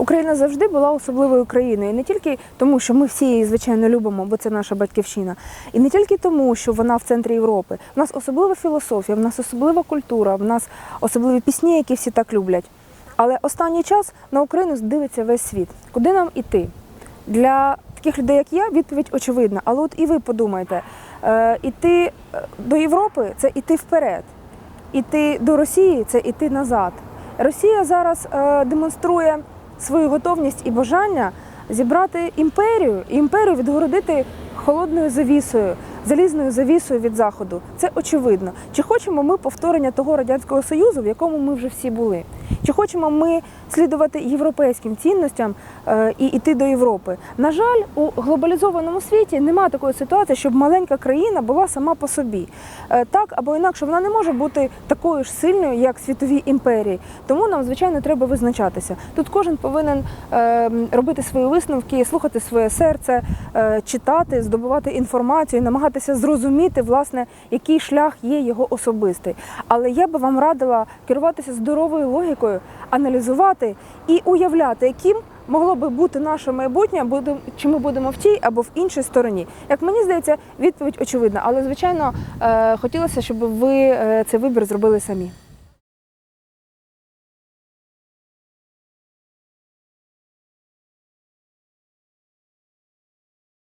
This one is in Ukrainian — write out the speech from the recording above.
Україна завжди була особливою країною, І не тільки тому, що ми всі її звичайно любимо, бо це наша батьківщина, і не тільки тому, що вона в центрі Європи. В нас особлива філософія, в нас особлива культура, в нас особливі пісні, які всі так люблять. Але останній час на Україну дивиться весь світ. Куди нам іти? Для таких людей, як я, відповідь очевидна. Але от і ви подумайте, е, іти е, до Європи це іти вперед, іти до Росії це іти назад. Росія зараз е, демонструє свою готовність і бажання зібрати імперію і імперію відгородити холодною завісою, залізною завісою від заходу. Це очевидно. Чи хочемо ми повторення того радянського союзу, в якому ми вже всі були? Чи хочемо ми слідувати європейським цінностям е, і йти до Європи? На жаль, у глобалізованому світі немає такої ситуації, щоб маленька країна була сама по собі. Е, так або інакше вона не може бути такою ж сильною, як світові імперії. Тому нам, звичайно, треба визначатися. Тут кожен повинен е, робити свої висновки, слухати своє серце, читати, здобувати інформацію, намагатися зрозуміти, власне, який шлях є його особистий. Але я би вам радила керуватися здоровою логікою, аналізувати і уявляти, яким могло би бути наше майбутнє, чи ми будемо в тій або в іншій стороні. Як мені здається, відповідь очевидна, але звичайно е, хотілося, щоб ви е, цей вибір зробили самі.